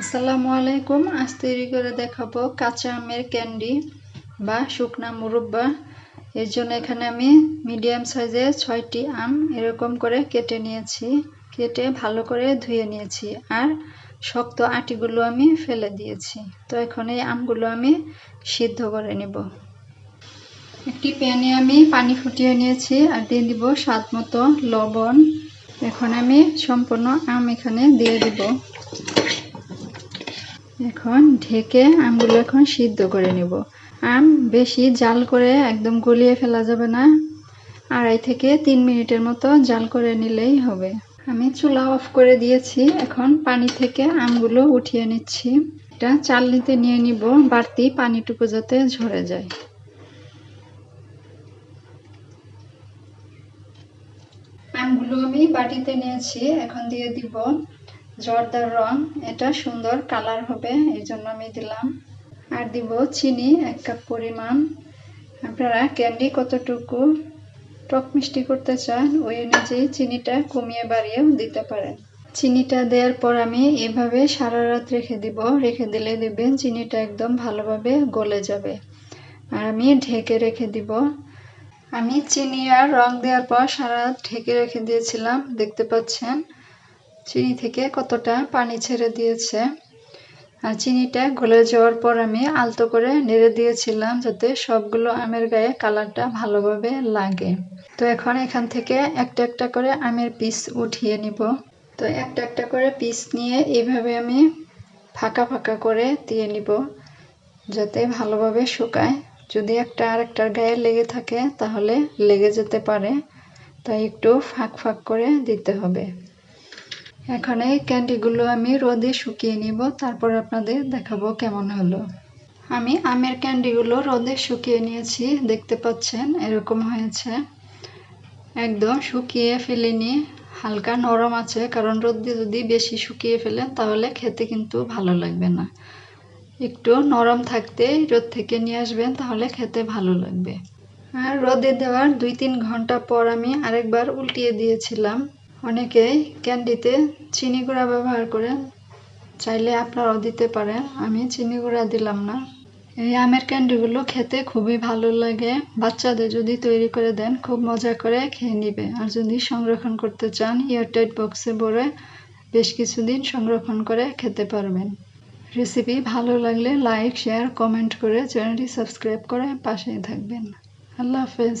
আসসালামু আলাইকুম। আজ তৈরি করে দেখাবো কাঁচা আমের ক্যান্ডি বা শুকনা মুরব্বা। এর জন্য এখানে আমি মিডিয়াম সাইজের ছয়টি আম এরকম করে কেটে নিয়েছি। কেটে ভালো করে ধুয়ে নিয়েছি আর শক্ত আটিগুলো আমি ফেলে দিয়েছি। তো এখন এই আমগুলো আমি সিদ্ধ করে নেব। একটি প্যানে আমি পানি ফুটিয়ে নিয়েছি আর দিয়ে দিব স্বাদ মতো লবণ। এখন আমি সম্পূর্ণ আম এখানে দিয়ে দিব। এখন ঢেকে আমগুলো এখন সিদ্ধ করে নেব। আম বেশি জাল করে একদম গলিয়ে ফেলা যাবে না। আড়াই থেকে তিন মিনিটের মতো জাল করে নিলেই হবে। আমি চুলা অফ করে দিয়েছি। এখন পানি থেকে আমগুলো উঠিয়ে নিচ্ছি। এটা চালনিতে নিয়ে নিব। বাড়তি পানিটুকু যাতে ঝরে যায়। আমগুলো আমি বাটিতে নিয়েছি। এখন দিয়ে দিব জর্দার রং, এটা সুন্দর কালার হবে এই জন্য আমি দিলাম। আর দিব চিনি, এক কাপ পরিমাণ। আপনারা ক্যান্ডি কতটুকু টক মিষ্টি করতে চান, ওই অনুযায়ী চিনিটা কমিয়ে বাড়িয়েও দিতে পারেন। চিনিটা দেওয়ার পর আমি এভাবে সারা রাত রেখে দিব। রেখে দিলে দেখবেন চিনিটা একদম ভালোভাবে গলে যাবে। আর আমি ঢেকে রেখে দিব। আমি চিনি আর রং দেওয়ার পর সারা ঢেকে রেখে দিয়েছিলাম, দেখতে পাচ্ছেন। চিনি থেকে কতটা পানি ছেড়ে দিয়েছে? আর চিনিটা গলে যাওয়ার পর আমি আলতো করে নেড়ে দিয়েছিলাম যাতে সবগুলো আমের গায়ে কালারটা ভালোভাবে লাগে। তো এখন এখান থেকে একটা একটা করে আমের পিস উঠিয়ে নিব। তো একটা একটা করে পিস নিয়ে এইভাবে আমি ফাঁকা ফাঁকা করে দিয়ে নিব যাতে ভালোভাবে শুকায়। যদি একটা আরেকটার গায়ে লেগে থাকে তাহলে লেগে যেতে পারে, তাই একটু ফাঁক ফাঁক করে দিতে হবে। এখন এই ক্যান্ডিগুলো আমি রোদে শুকিয়ে নিব, তারপর আপনাদের দেখাবো কেমন হলো। আমি আমের ক্যান্ডিগুলো রোদে শুকিয়ে নিয়েছি, দেখতে পাচ্ছেন এরকম হয়েছে। একদম শুকিয়ে ফেলিনি, হালকা নরম আছে, কারণ রোদে যদি বেশি শুকিয়ে ফেলেন তাহলে খেতে কিন্তু ভালো লাগবে না। একটু নরম থাকতে রোদ থেকে নিয়ে আসবেন, তাহলে খেতে ভালো লাগবে। আর রোদে দেওয়ার দুই তিন ঘণ্টা পর আমি আরেকবার উল্টিয়ে দিয়েছিলাম। অনেকেই ক্যান্ডিতে চিনি গুঁড়া ব্যবহার করেন চাইলে আপনারাও দিতে পারেন। আমি চিনি গুঁড়া দিলাম না। এই আমের ক্যান্ডিগুলো খেতে খুবই ভালো লাগে। বাচ্চাদের যদি তৈরি করে দেন, খুব মজা করে খেয়ে নিবে। আর যদি সংরক্ষণ করতে চান, এয়ারটাইট বক্সে ভরে বেশ কিছুদিন সংরক্ষণ করে খেতে পারবেন। রেসিপি ভালো লাগলে লাইক, শেয়ার, কমেন্ট করে চ্যানেলটি সাবস্ক্রাইব করে পাশেই থাকবেন। আল্লাহ হাফেজ।